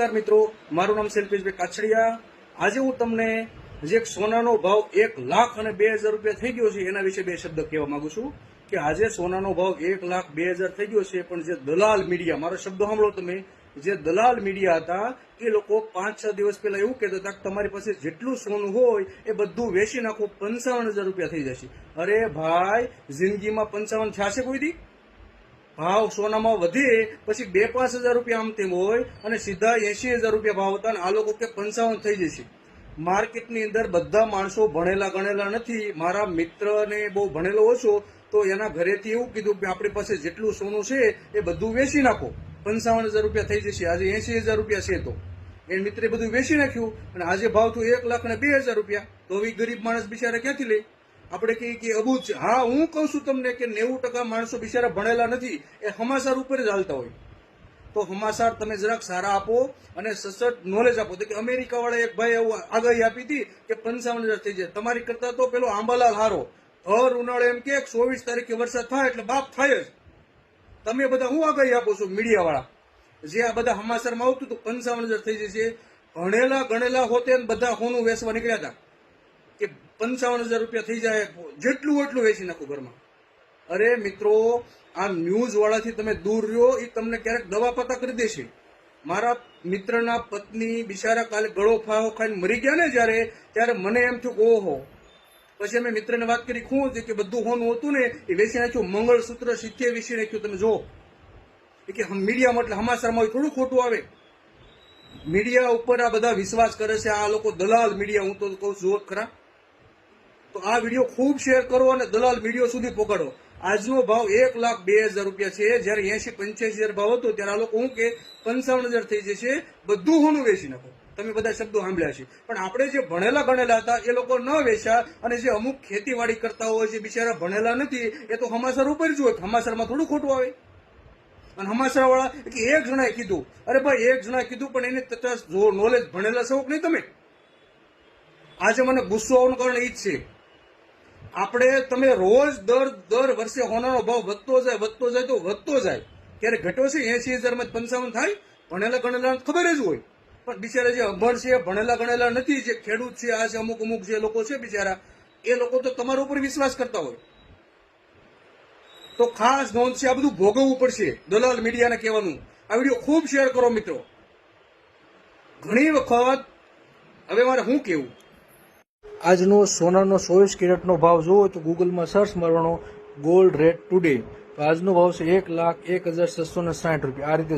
નમસ્કાર મિત્રો, મારું નામ શિલ્પેશભાઈ કાછડિયા. આજે હું તમને જે સોનાનો ભાવ એક લાખ અને બે હજાર રૂપિયા થઈ ગયો છે, એના વિશે બે શબ્દ કહેવા માંગુ છું કે આજે સોનાનો ભાવ એક લાખ બે હજાર થઈ ગયો છે, પણ જે દલાલ મીડિયા, મારો શબ્દ સાંભળો તમે, જે દલાલ મીડિયા હતા, એ લોકો પાંચ છ દિવસ પહેલા એવું કહેતા હતા કે તમારી પાસે જેટલું સોનું હોય, એ બધું વેચી નાખો, પંચાવન હજાર રૂપિયા થઈ જશે. અરે ભાઈ, જિંદગીમાં પંચાવન થશે કોઈ દી? ભાવ સોનામાં વધે, પછી બે પાંચ હજાર રૂપિયા આમ તેમ હોય અને સીધા એસી હજાર રૂપિયા ભાવ હતા અને આ લોકો કે પંચાવન થઈ જશે. માર્કેટની અંદર બધા માણસો ભણેલા ગણેલા નથી. મારા મિત્રને બહુ ભણેલો ઓછો, તો એના ઘરેથી એવું કીધું કે આપણી પાસે જેટલું સોનું છે એ બધું વેચી નાખો. પંચાવન હજાર રૂપિયા થઈ જશે. આજે એસી હજાર રૂપિયા છે તો. એ મિત્રે બધું વેચી નાખ્યું અને આજે ભાવ થયું એક લાખ ને બે હજાર રૂપિયા. તો હવે ગરીબ માણસ બિચારા ક્યાંથી લે? આપણે કહીએ કે અબૂજ હા, હું કહું છું તમને કે નેવું ટકા માણસો બિચારા ભણેલા નથી, એ હમાસાર ઉપર જ હાલતા હોય. તો હમાસાર તમે જરાક સારા આપો અને સચોટ નોલેજ આપો. તો કે અમેરિકાવાળા એક ભાઈ એવું આગાહી આપી હતી કે પંચાવન હજાર થઈ જાય. તમારી કરતા તો પેલો આંબાલાલ હારો. હર ઉનાળે એમ કે ચોવીસ તારીખે વરસાદ થાય એટલે બાપ થાય જ. તમે બધા હું આગાહી આપો છો મીડિયાવાળા? જે આ બધા હમાસરમાં આવતું હતું, પંચાવન હજાર થઈ જશે. ભણેલા ગણેલા હોતે બધા હોનું વેસવા નીકળ્યા હતા. કે પંચાવન હજાર રૂપિયા થઈ જાય, જેટલું એટલું વેચી નાખું ઘરમાં. અરે મિત્રો, આ ન્યૂઝ વાળાથી તમે દૂર રહ્યો, એ તમને ક્યારેક દવા પતા કરી દેશે. મારા મિત્રના પત્ની બિચારા કાલે ગળો ફાવો ખાઈને મરી ગયા ને જ્યારે, ત્યારે મને એમ થયું ઓહો. પછી અમે મિત્રને વાત કરી, શું હતી? કે બધું હોનું હતું ને, એ વેચી નાખ્યું, મંગળસૂત્ર સિત્તેર વેચી નાખ્યું, તમે જો એ કે મીડિયામાં એટલે હમાસરમાં થોડું ખોટું આવે. મીડિયા ઉપર આ બધા વિશ્વાસ કરે છે, આ લોકો દલાલ મીડિયા, હું તો કહું જુઓ ખરા. આ વીડિયો ખૂબ શેર કરો અને દલાલ વીડિયો સુધી પકડો. આજનો ભાવ એક લાખ બે હજાર રૂપિયા છે. જ્યારે એસી પંચ્યાસી હજાર ભાવ હતો, ત્યારે આ લોકો હું કે પંચાવન હજાર થઈ જશે. બધું હોનું વેચી નાખો. તમે બધા શબ્દો સાંભળ્યા છે. પણ આપણે જે ભણેલા ગણેલા હતા, એ લોકો ન વેચ્યા અને જે અમુક ખેતીવાડી કરતા હોય છે બિચારા ભણેલા નથી, એ તો હમાસર ઉપર જ હોય. હમાસરમાં થોડું ખોટું આવે. અને હમાસર વાળા કે એક જણાએ કીધું. અરે ભાઈ, એક જણાએ કીધું, પણ એને જો નોલેજ ભણેલા છો નહીં તમે? આજે મને ગુસ્સો આવવાનું કારણ એ જ છે. આપણે તમે રોજ દર દર વર્ષે હોનાનો ભાવ વધતો જાય વધતો જાય તો વધતો જાય. ક્યારે ઘટ્યો છે? એસી હજારમાં પંચાવન થાય. ભણેલા ગણેલા ખબર જ હોય. પણ બિચારા જે અભણ છે, ભણેલા ગણેલા નથી, જે ખેડૂત છે, આ છે, અમુક અમુક જે લોકો છે બિચારા, એ લોકો તો તમારા ઉપર વિશ્વાસ કરતા હોય. તો ખાસ નોંધ છે, આ બધું ભોગવવું પડશે, દલાલ મીડિયાને કહેવાનું. આ વીડિયો ખૂબ શેર કરો મિત્રો. ઘણી વખત, હવે મારે શું કેવું આજનો સોનાનો ચોવીસ કેરેટનો ભાવ જોવો તો ગૂગલમાં સર્ચ મારવાનો ગોલ્ડ રેટ ટુડે તો આજનો ભાવ છે એક લાખ એક હજાર છસો ને સાઠ રૂપિયા. આ રીતે